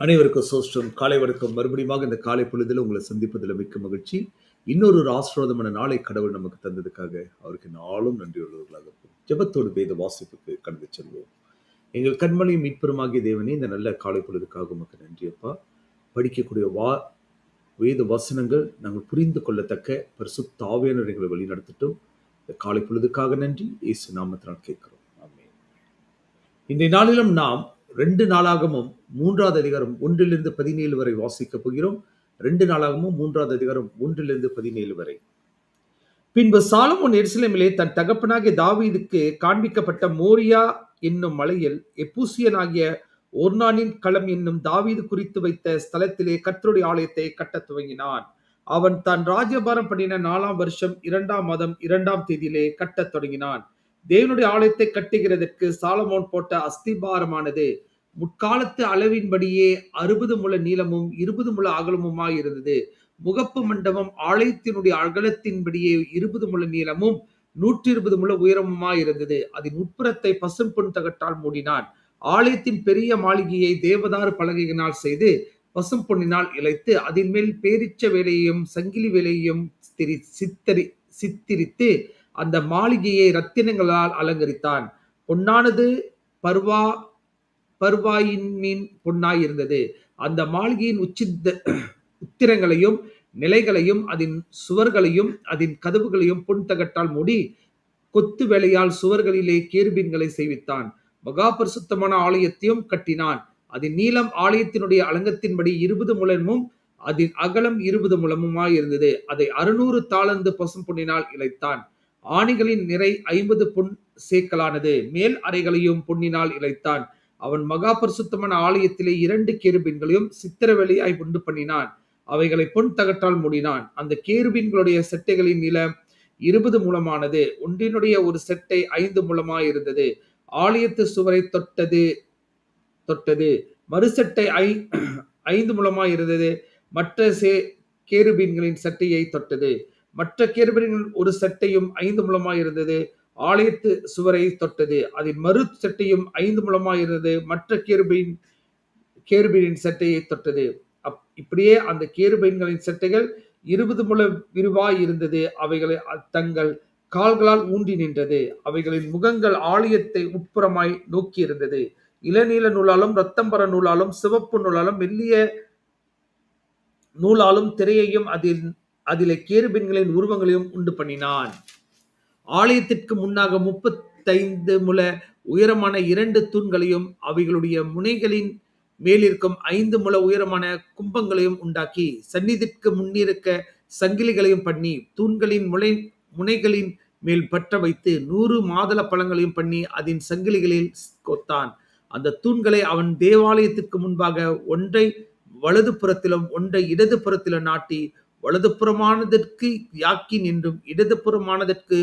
அனைவருக்கும் சோஸ்டம் காலை வணக்கம். மறுபடியும் இந்த காலை பொழுதில் உங்களை சந்திப்பதில் மிக்க மகிழ்ச்சி. இன்னொரு ஒரு ஆசிர்வாதமான நாளை கடவுள் நமக்கு தந்ததுக்காக அவருக்கு நாளும் நன்றி ஜபத்தோடு வேத வாசிப்புக்கு கடந்து செல்வோம். எங்கள் கண்மலையும் மீட்பெருமாகிய தேவனே இந்த நல்ல காலை பொழுதுக்காக உமக்கு நன்றி அப்பா. படிக்கக்கூடிய வா வேத வசனங்கள் நாங்கள் புரிந்து கொள்ளத்தக்க பரிசு ஆவியானவர் எங்களை வழிநடத்திட்டோம் இந்த காலை பொழுதுக்காக நன்றி. இயேசு நாமத்தினால் கேட்கிறோம். ஆமென். இன்றைய நாளிலும் நாம் ரெண்டு நாளாகமும் மூன்றாவது அதிகாரம் ஒன்றிலிருந்து பதினேழு வரை வாசிக்கப் போகிறோம். ரெண்டு நாளாகமும் மூன்றாவது அதிகாரம் ஒன்றிலிருந்து பதினேழு வரை. பின்பு சாலமோன் எருசலேமிலே தன் தகப்பனாகிய தாவீதுக்கு காண்பிக்கப்பட்ட மோரியா என்னும் மலையில் எப்பூசியனாகிய ஒர்னானின் களம் என்னும் தாவீது குறித்து வைத்த ஸ்தலத்திலே கர்த்தருடைய ஆலயத்தை கட்டத் துவங்கினான். அவன் தான் ராஜ்யபாரம் பண்ணின நாலாம் வருஷம் இரண்டாம் மாதம் இரண்டாம் தேதியிலே கட்டத் தொடங்கினான். தேவனுடைய ஆலயத்தை கட்டுகிறதற்கு சாலமோன் போட்ட அஸ்திபாரமானது முற்காலத்து அளவின்படியே அறுபது முழ நீளமும் இருபது முழ அகலமுமாய் இருந்தது. முகப்பு மண்டபம் ஆலயத்தினுடைய அகலத்தின்படியே இருபது முழ நீளமும் நூற்றி இருபது முழ உயரமுமாய் இருந்தது. அதன் உட்புறத்தை பசும் பொன் தகட்டால் மூடினான். ஆலயத்தின் பெரிய மாளிகையை தேவதாறு பலகையினால் செய்து பசும் பொன்னினால் இழைத்து அதன் மேல் பேரிச்ச வேலையையும் சங்கிலி வேலையையும் சித்திரி- சித்தரி சித்திரித்து அந்த மாளிகையை ரத்தினங்களால் அலங்கரித்தான். பொன்னானது பர்வா பர்வாயின் மீன் பொன்னாய் இருந்தது. அந்த மாளிகையின் உச்சித்த உத்திரங்களையும் நிலைகளையும் அதன் சுவர்களையும் அதன் கதவுகளையும் பொன் தகட்டால் மூடி கொத்து வேலையால் சுவர்களிலே கேர்பின்களை செய்வித்தான் மகா பரிசுத்தமான ஆலயத்தையும் கட்டினான். அதன் நீளம் ஆலயத்தினுடைய அலங்கத்தின்படி இருபது முழமும் அதன் அகலம் இருபது முழமுமாய் இருந்தது. அதை அறுநூறு தாளந்து பசும் பொன்னினால் இழைத்தான். ஆணிகளின் நிறை ஐம்பது பொன் சேக்கலானது. மேல் அறைகளையும் பொன்னினால் இழைத்தான். அவன் மகா பரிசுத்தமான ஆலயத்திலே இரண்டு கேருபீன்களையும் சித்திரவெளியாய் உண்டு பண்ணினான். அவைகளை பொன் தகட்டால் மூடினான். அந்த கேருபீன்களுடைய செட்டைகளின் நிலம் இருபது மூலமானது ஒன்றினுடைய ஒரு செட்டை ஐந்து முழமாய் இருந்தது ஆலயத்து சுவரை தொட்டது தொட்டது. மறுசட்டை ஐ ஐந்து மூலமாய் இருந்தது மற்ற சே கேருபீன்களின் சட்டையை தொட்டது. மற்ற கேருபீன்களின் ஒரு சட்டையும் ஐந்து மூலமாய் இருந்தது ஆலயத்து சுவரை தொட்டது. அதன் மறு சட்டையும் ஐந்து முழமாயிருந்தது மற்ற கேருபையின் கேருபீனின் சட்டையை தொட்டது. அப் இப்படியே அந்த கேருபீன்களின் சட்டைகள் இருபது முழ விரிவாய் இருந்தது. அவைகளை தங்கள் கால்களால் ஊன்றி நின்றது. அவைகளின் முகங்கள் ஆலயத்தை உட்புறமாய் நோக்கி இருந்தது. இளநீல நூலாலும் ரத்தம்பர நூலாலும் சிவப்பு நூலாலும் மெல்லிய நூலாலும் திரையையும் அதில் அதில கேருபின்களின் உருவங்களையும் உண்டு பண்ணினான். ஆலயத்திற்கு முன்னாக முப்பத்தைந்து முழ உயரமான இரண்டு தூண்களையும் அவைகளுடைய முனைகளின் மேலிருக்கும் ஐந்து முழ உயரமான கும்பங்களையும் உண்டாக்கி சந்நிதிக்கு முன்னிருக்க சங்கிலிகளையும் பண்ணி தூண்களின் முனை முனைகளின் மேல் பற்ற வைத்து நூறு மாதள பழங்களையும் பண்ணி அதன் சங்கிலிகளில் கொத்தான். அந்த தூண்களை அவன் தேவாலயத்திற்கு முன்பாக ஒன்றை வலது புறத்திலும் ஒன்றை இடது புறத்திலும் நாட்டி வலதுபுறமானதற்கு யாக்கின் என்றும் இடதுபுறமானதற்கு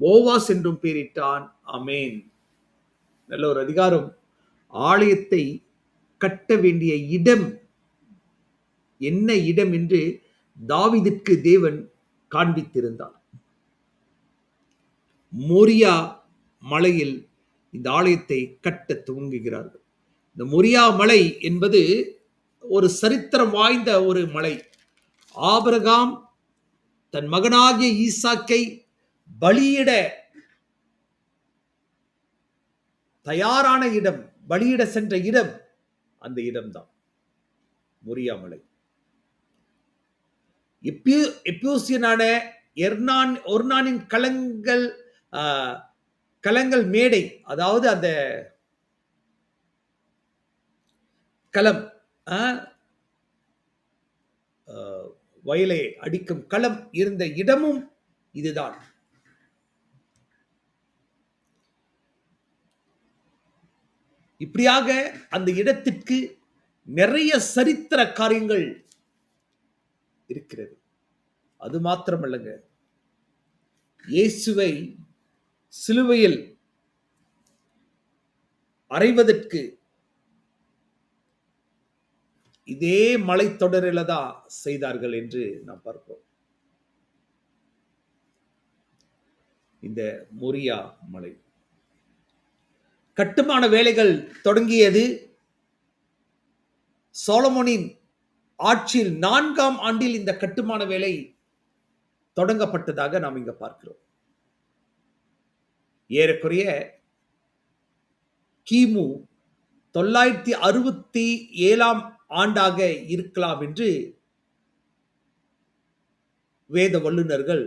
போவாஸ் என்றும் பெயரிட்டான். அமேன் நல்ல ஒரு அதிகாரம். ஆலயத்தை கட்ட வேண்டிய இடம் என்ன இடம் என்று தாவிதிற்கு தேவன் காண்பித்திருந்தார். மோரியா மலையில் இந்த ஆலயத்தை கட்ட துவங்குகிறார்கள். இந்த மொரியா மலை என்பது ஒரு சரித்திரம் வாய்ந்த ஒரு மலை. ஆபரகாம் தன் மகனாகிய ஈசாக்கை பலியிட தயாரான இடம் பலியிட சென்ற இடம் அந்த இடம்தான். மொரியா எப்பியூ எப்பியூசியனான எர்னான் ஒர்னானின் கலங்கள் ஆஹ், மேடை அதாவது அந்த களம் ஆஹ், ஆஹ், வயலை அடிக்கும் களம் இருந்த இடமும் இதுதான். இப்படியாக அந்த இடத்திற்கு நிறைய சரித்திர காரியங்கள் இருக்கிறது. அது மாத்திரமல்லங்க. இயேசுவை சிலுவையில் அறைவதற்கு இதே மலைத்தொடரில தான் செய்தார்கள் என்று நாம் பார்ப்போம். இந்த மொரியா மலை. கட்டுமான வேலைகள் தொடங்கியது சோலமோனின் ஆட்சியில் நான்காம் ஆண்டில் இந்த கட்டுமான வேலை தொடங்கப்பட்டதாக நாம் இங்க பார்க்கிறோம். ஏறக்குறைய கிமு தொள்ளாயிரத்தி அறுபத்தி ஏழாம் ஆண்டாக இருக்கலாம் என்று வேத வல்லுநர்கள்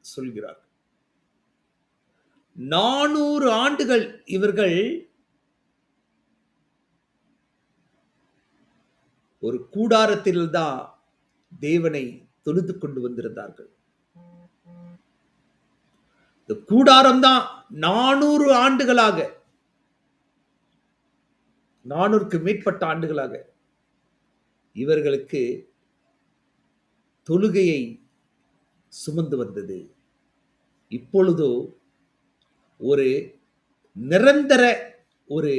சொல்கிறார்கள். நானூறு ஆண்டுகள் இவர்கள் ஒரு கூடாரத்தில்தான் தேவனை தொழுது கொண்டு வந்திருந்தார்கள். இந்த கூடாரம் தான் நானூறு ஆண்டுகளாக நானூறுக்கு மேற்பட்ட ஆண்டுகளாக இவர்களுக்கு தொழுகையை சுமந்து வந்தது. இப்பொழுதோ ஒரு நிரந்தர ஒரு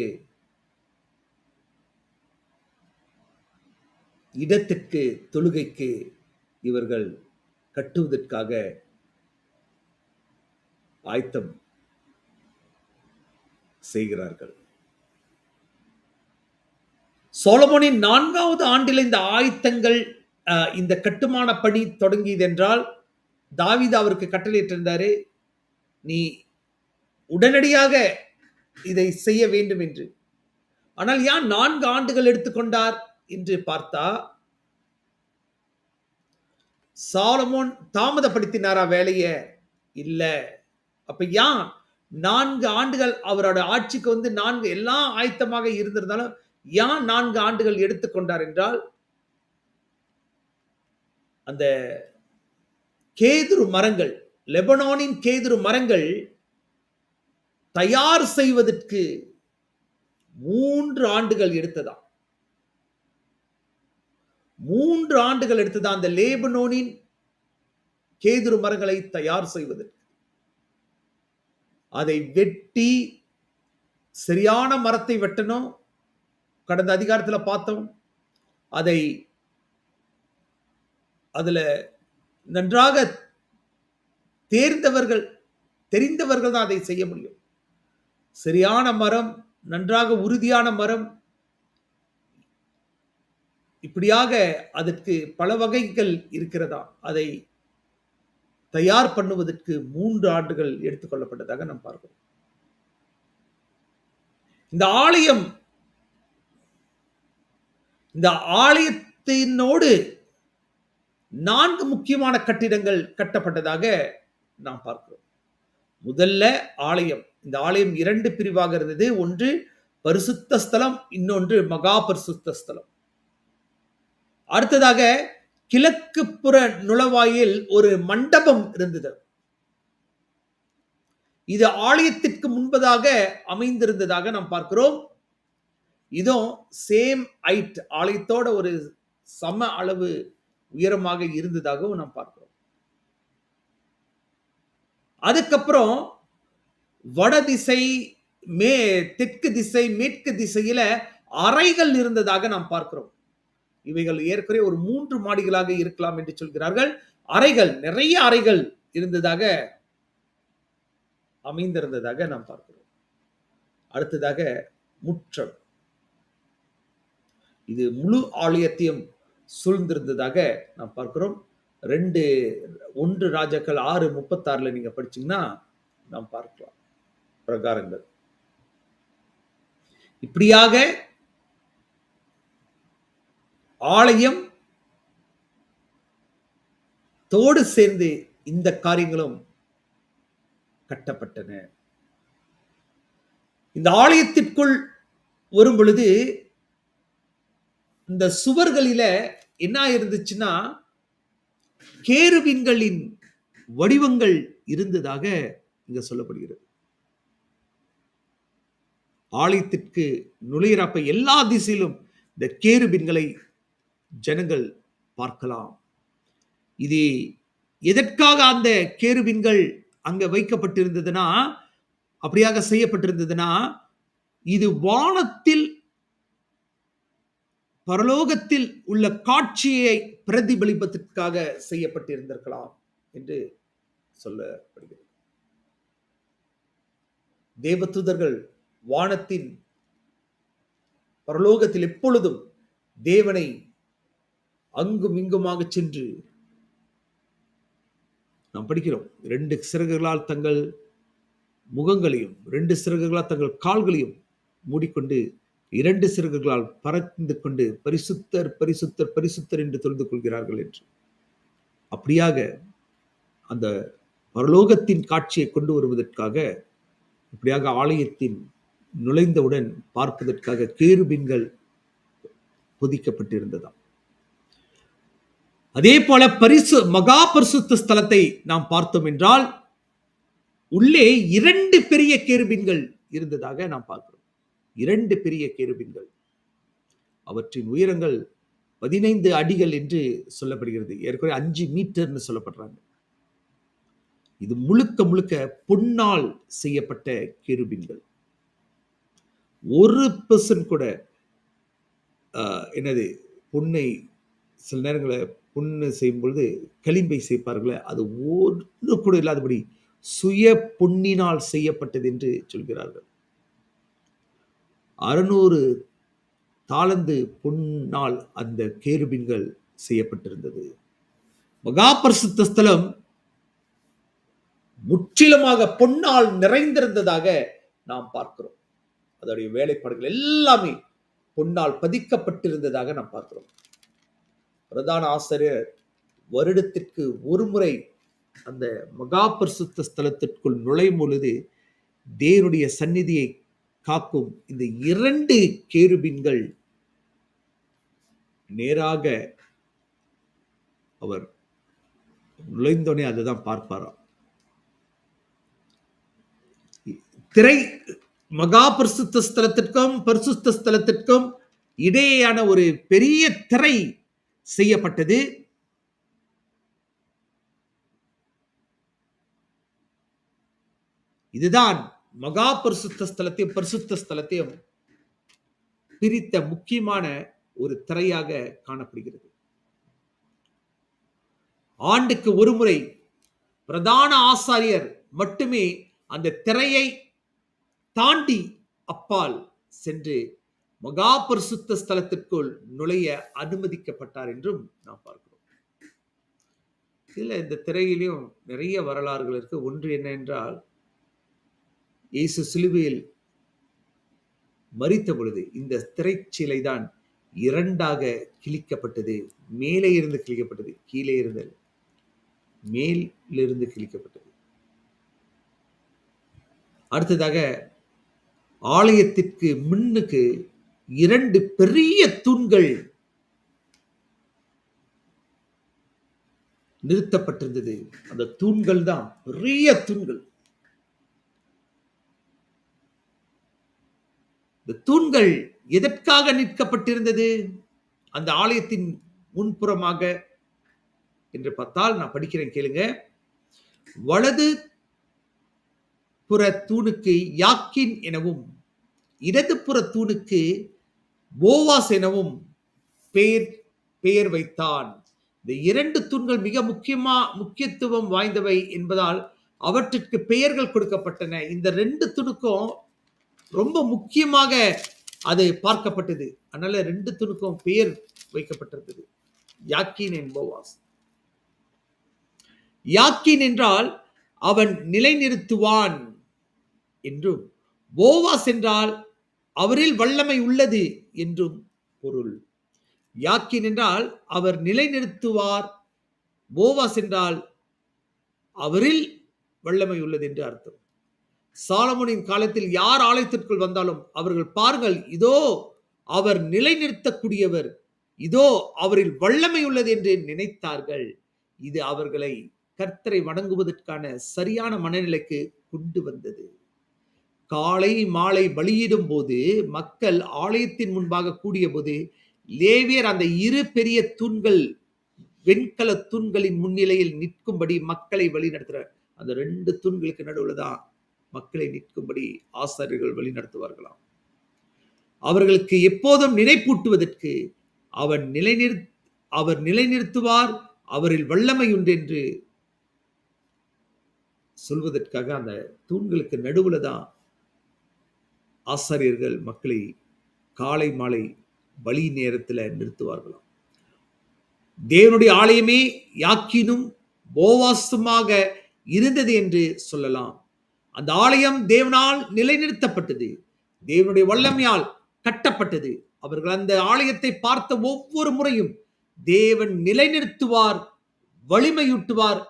இடத்திற்கு தொழுகைக்கு இவர்கள் கட்டுவதற்காக ஆயத்தம் செய்கிறார்கள். சோலமோனின் நான்காவது ஆண்டில் இந்த ஆயத்தங்கள் இந்த கட்டுமான பணி தொடங்கியது என்றால் தாவிதா அவருக்கு கட்டளையிட்டிருந்தாரு நீ உடனடியாக இதை செய்ய வேண்டும் என்று. ஆனால் யான் நான்கு ஆண்டுகள் எடுத்துக்கொண்டார் என்று பார்த்தா சாலமோன் தாமதப்படுத்தினாரா வேலைய? இல்ல. அப்ப ஏன் நான்கு ஆண்டுகள் அவரோட ஆட்சிக்கு வந்து நான்கு எல்லாம் ஆயத்தமாக இருந்திருந்தாலும் ஏன் நான்கு ஆண்டுகள் எடுத்துக்கொண்டார் என்றால் அந்த கேதுரு மரங்கள் லெபனானின் கேதுரு மரங்கள் தயார் செய்வதற்கு மூன்று ஆண்டுகள் எடுத்ததா? மூன்று ஆண்டுகள் எடுத்ததா அந்த லேபனோனின் கேதுரு மரங்களை தயார் செய்வதற்கு? அதை வெட்டி சரியான மரத்தை வெட்டணும் கடந்த அதிகாரத்தில் பார்த்தோம். அதை அதில் நன்றாக தேர்ந்தவர்கள் தெரிந்தவர்கள் தான் அதை செய்ய முடியும். சரியான மரம் நன்றாக உறுதியான மரம். இப்படியாக அதற்கு பல வகைகள் இருக்கிறதா? அதை தயார் பண்ணுவதற்கு மூன்று ஆண்டுகள் எடுத்துக்கொள்ளப்பட்டதாக நாம் பார்க்கிறோம். இந்த ஆலயம் இந்த ஆலயத்தினோடு நான்கு முக்கியமான கட்டிடங்கள் கட்டப்பட்டதாக நாம் பார்க்கிறோம். முதல்ல ஆலயம். இந்த ஆலயம் இரண்டு பிரிவாக இருந்தது. ஒன்று பரிசுத்த ஸ்தலம் இன்னொன்று மகா பரிசுத்த ஸ்தலம். அடுத்ததாக கிழக்கு புற நுழைவாயில் ஒரு மண்டபம் இருந்தது. இது ஆலயத்திற்கு முன்பதாக அமைந்திருந்ததாக நாம் பார்க்கிறோம். இதுவும் சேம் ஹைட் ஆலயத்தோட ஒரு சம அளவு உயரமாக இருந்ததாகவும் நாம் பார்க்கிறோம். அதுக்கப்புறம் வடதிசை மே தெற்கு திசை மேற்கு திசையில அறைகள் இருந்ததாக நாம் பார்க்கிறோம். இவைகள் ஏற்கனவே ஒரு மூன்று மாடிகளாக இருக்கலாம் என்று சொல்கிறார்கள். அறைகள் நிறைய அறைகள் இருந்ததாக அமைந்திருந்ததாக நாம் பார்க்கிறோம். அடுத்ததாக முற்றம். இது முழு ஆலயத்தையும் சூழ்ந்திருந்ததாக நாம் பார்க்கிறோம். ரெண்டு ஒன்று ராஜாக்கள் ஆறு முப்பத்தாறுல நீங்க படிச்சீங்கன்னா நாம் பார்க்கலாம். பிரகாரங்கள். இப்படியாக ஆலயம் தோடு சேர்ந்து இந்த காரியங்களும் கட்டப்பட்டன. இந்த ஆலயத்திற்குள் வரும் பொழுது இந்த சுவர்களில என்ன இருந்துச்சுன்னா கேருவின்களின் வடிவங்கள் இருந்ததாக இங்க சொல்லப்படுகிறது. ஆலயத்திற்கு நுழையிறப்ப எல்லா திசையிலும் இந்த கேருபின்களை ஜனங்கள் பார்க்கலாம். இது எதற்காக அந்த கேருபின்கள் அங்க வைக்கப்பட்டிருந்ததுன்னா அப்படியாக செய்யப்பட்டிருந்ததுன்னா இது வானத்தில் பரலோகத்தில் உள்ள காட்சியை பிரதிபலிப்பதற்காக செய்யப்பட்டிருந்திருக்கலாம் என்று சொல்லப்படுகிறது. தேவதூதர்கள் வானத்தின் பரலோகத்தில் எப்பொழுதும் தேவனை அங்கும் இங்குமாக சென்று நாம் படிக்கிறோம். ரெண்டு சிறகுகளால் தங்கள் முகங்களையும் ரெண்டு சிறகுகளால் தங்கள் கால்களையும் மூடிக்கொண்டு இரண்டு சிறகுகளால் பறந்து கொண்டு பரிசுத்தர் பரிசுத்தர் பரிசுத்தர் என்று தொழுது கொள்கிறார்கள் என்று. அப்படியாக அந்த பரலோகத்தின் காட்சியை கொண்டு வருவதற்காக இப்படியாக ஆலயத்தின் நுழைந்தவுடன் பார்ப்பதற்காக கேருபின்கள் பொதிக்கப்பட்டிருந்ததாம். அதே போல பரிசு மகா பரிசுத்த ஸ்தலத்தை நாம் பார்த்தோம் என்றால் உள்ளே இரண்டு பெரிய கேருபின்கள் இருந்ததாக நாம் பார்க்கிறோம். இரண்டு பெரிய கேருபின்கள். அவற்றின் உயரங்கள் பதினைந்து அடிகள் என்று சொல்லப்படுகிறது. ஏற்கனவே அஞ்சு மீட்டர்னு சொல்லப்படுறாங்க. இது முழுக்க முழுக்க பொன்னால் செய்யப்பட்ட கேருபின்கள். ஒரு பெர்சன் கூட என்னது பொன்னை சில நேரங்களில் பொண்ணு செய்யும் பொழுது களிம்பை செய்ப்பார்களே அது ஒன்று கூட இல்லாதபடி சுய பொன்னினால் செய்யப்பட்டது என்று சொல்கிறார்கள். அறுநூறு தாளந்து பொன்னால் அந்த கேருபின்கள் செய்யப்பட்டிருந்தது. மகாபரிசுத்த ஸ்தலம் முற்றிலுமாக பொன்னால் நிறைந்திருந்ததாக நாம் பார்க்கிறோம். அதோடைய வேலைப்பாடுகள் எல்லாமே பொன்னால் பதிக்கப்பட்டிருந்ததாக நாம் பார்க்கிறோம். பிரதான ஆசிரியர் வருடத்திற்கு ஒரு முறை அந்த மகா பரிசுத்த ஸ்தலத்திற்குள் நுழையும் பொழுது தேவனுடைய சந்நிதியை காக்கும் இந்த இரண்டு கேருபின்கள் நேராக அவர் நுழைந்தோடனே அதுதான் பார்ப்பாராம். திரை மகா பரிசுத்த ஸ்தலத்திற்கும் பரிசுத்த ஸ்தலத்திற்கும் இடையேயான ஒரு பெரிய திரை செய்யப்பட்டது. இதுதான் மகா பரிசுத்த ஸ்தலத்தையும் பரிசுத்த ஸ்தலத்தையும் பிரித்த முக்கியமான ஒரு திரையாக காணப்படுகிறது. ஆண்டுக்கு ஒரு முறை பிரதான ஆசாரியர் மட்டுமே அந்த திரையை தாண்டி அப்பால் சென்று மகா பரிசுத்த ஸ்தலத்திற்குள் நுழைய அனுமதிக்கப்பட்டார் என்றும் நாம் பார்க்கிறோம். இதுல இந்த திரையிலையும் நிறைய வரலாறுகள் இருக்கு. ஒன்று என்ன என்றால் இயேசு சிலுவையில் மறித்த பொழுது இந்த திரைச்சீலை தான் இரண்டாக கிழிக்கப்பட்டது. மேலே இருந்து கிழிக்கப்பட்டது கீழே இருந்து மேலிருந்து கிழிக்கப்பட்டது. அடுத்ததாக ஆலயத்திற்கு முன்னுக்கு இரண்டு பெரிய தூண்கள் நிறுத்தப்பட்டிருந்தது. அந்த தூண்கள் தான் பெரிய தூண்கள். இந்த தூண்கள் எதற்காக நிற்கப்பட்டிருந்தது? அந்த ஆலயத்தின் முன்புறமாக என்று பார்த்தால் நான் படிக்கிறேன் கேளுங்க. வலது புற தூணுக்கு யாக்கின் எனவும் இடது புற தூணுக்கு போவாஸ் எனவும் பெயர் பெயர் வைத்தான். இந்த இரண்டு தூண்கள் மிக முக்கியமா முக்கியத்துவம் வாய்ந்தவை என்பதால் அவற்றிற்கு பெயர்கள் கொடுக்கப்பட்டன. இந்த ரெண்டு துணுக்கும் ரொம்ப முக்கியமாக அது பார்க்கப்பட்டது. அதனால ரெண்டு துணுக்கும் பெயர் வைக்கப்பட்டிருந்தது. யாக்கின் என் போவாஸ். யாக்கின் என்றால் அவன் நிலைநிறுத்துவான். என்றும் போவாஸ் என்றால் அவரில் வல்லமை உள்ளது என்றும் பொருள். யாக்கின் என்றால் அவர் நிலைநிறுத்துவார். போவாஸ் என்றால் அவரில் வல்லமை உள்ளது என்று அர்த்தம். சாலமோனின் காலத்தில் யார் ஆலயத்திற்குள் வந்தாலும் அவர்கள் பாருங்கள் இதோ அவர் நிலைநிறுத்தக்கூடியவர். இதோ அவரில் வல்லமை உள்ளது என்று நினைத்தார்கள். இது அவர்களை கர்த்தரை வணங்குவதற்கான சரியான மனநிலைக்கு கொண்டு வந்தது. காலை மாலை பலியிடும் போது மக்கள் ஆலயத்தின் முன்பாக கூடிய போது லேவியர் அந்த இரு பெரிய தூண்கள் வெண்கல தூண்களின் முன்னிலையில் நிற்கும்படி மக்களை வழிநடத்துகிறார் அந்த ரெண்டு தூண்களுக்கு நடுவுல தான் மக்களை நிற்கும்படி ஆசாரியர்கள் வழிநடத்துவார்களாம் அவர்களுக்கு எப்போதும் நினைப்பூட்டுவதற்கு அவர் நிலைநிறு அவர் நிலைநிறுத்துவார் அவரில் வல்லமை உண்டு என்று சொல்வதற்காக அந்த தூண்களுக்கு நடுவுல தான் ஆசாரியர்கள் மக்களை காலை மாலை வழி நேரத்தில் நிறுத்துவார்களாம். தேவனுடைய ஆலயமே யாக்கினும் போவாசமாக இருந்தது என்று சொல்லலாம். அந்த ஆலயம் தேவனால் நிலைநிறுத்தப்பட்டது. தேவனுடைய வல்லமையால் கட்டப்பட்டது. அவர்கள் அந்த ஆலயத்தை பார்த்த ஒவ்வொரு முறையும் தேவன் நிலைநிறுத்துவார் வலிமையூட்டுவார்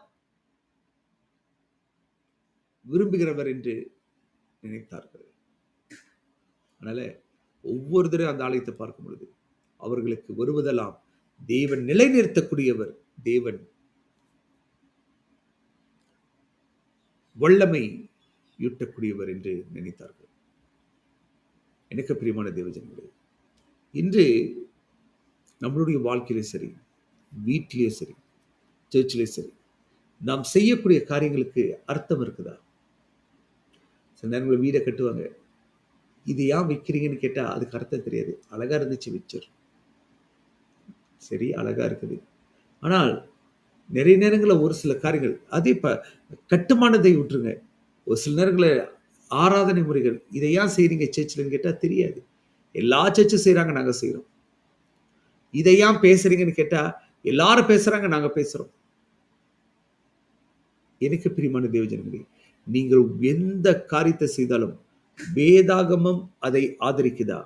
விரும்புகிறவர் என்று நினைத்தார்கள். அதனால் ஒவ்வொரு தடவை அந்த ஆலயத்தை பார்க்கும் பொழுது அவர்களுக்கு வருவதெல்லாம் தேவன் நிலைநிறுத்தக்கூடியவர் தேவன் வல்லமை யூட்டக்கூடியவர் என்று நினைத்தார்கள். எனக்கு பிரியமான தேவஜன்களே இன்று நம்மளுடைய வாழ்க்கையிலே சரி வீட்டிலே சரி சர்ச்சிலே சரி நாம் செய்யக்கூடிய காரியங்களுக்கு அர்த்தம் இருக்குதா? சில நேரங்களில் வீடை கட்டுவாங்க. இது ஏன் விற்கிறீங்கன்னு கேட்டால் அதுக்கு அர்த்தம் தெரியாது. அழகா இருந்துச்சு விச்சர். சரி அழகா இருக்குது. ஆனால் நிறைய நேரங்களில் ஒரு சில காரியங்கள் அது இப்போ கட்டுமானத்தை விட்டுருங்க. ஒரு சில நேரங்களில் ஆராதனை முறைகள் இதை ஏன் செய்கிறீங்க சர்ச்சில்னு கேட்டால் தெரியாது. எல்லா சர்ச்சும் செய்கிறாங்க நாங்கள் செய்கிறோம் இதை ஏன் பேசுகிறீங்கன்னு கேட்டால் எல்லாரும் பேசுகிறாங்க நாங்கள் பேசுகிறோம் எனக்கு பிரியமான தேவஜனங்களே நீங்கள் எந்த காரியத்தை செய்தாலும் வேதாகமம் அதை ஆதரிக்குதா?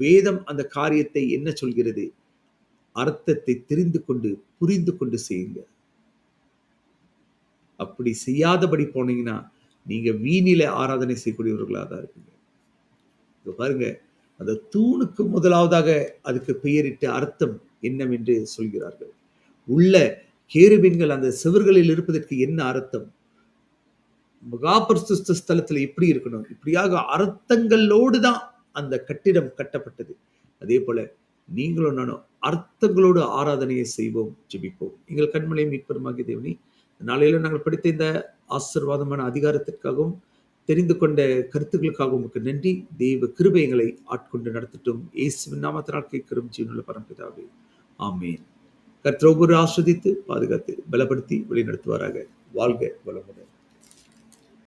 வேதம் அந்த காரியத்தை என்ன சொல்கிறது? அர்த்தத்தை தெரிந்து கொண்டு புரிந்து கொண்டு செய்யுங்க அப்படி செய்யாதபடி போனீங்கன்னா நீங்க வீணில ஆராதனை செய்யக்கூடியவர்களாக தான் இருப்பீங்க. பாருங்க அந்த தூணுக்கு முதலாவதாக அதுக்கு பெயரிட்ட அர்த்தம் என்னவென்று சொல்கிறார்கள். உள்ள கேருவின்கள் அந்த சுவர்களில் இருப்பதற்கு என்ன அர்த்தம்? மகாபரிசுத்த ஸ்தலத்தில் எப்படி இருக்கணும்? இப்படியாக அர்த்தங்களோடு தான் அந்த கட்டிடம் கட்டப்பட்டது. அதே போல நீங்களும் நானும் அர்த்தங்களோடு ஆராதனையை செய்வோம் ஜெபிப்போம். எங்கள் கண்மலை மீட்பருமாகிய தேவனி நாளையில நாங்கள் படித்த இந்த ஆசிர்வாதமான அதிகாரத்திற்காகவும் தெரிந்து கொண்ட கருத்துக்களுக்காகவும் உங்களுக்கு நன்றி. தெய்வ கிருபைகளை ஆட்கொண்டு நடத்தட்டும். இயேசுவின் நாமத்தினால் கேட்கிறோம். ஜீவனுள்ள பரம்பிதாவே. ஆமேன். கர்த்தர் ஒவ்வொரு ஆஸ்வதித்து பாதுகாத்து பலப்படுத்தி வழிநடத்துவாராக. வாழ்க வளமுடன்.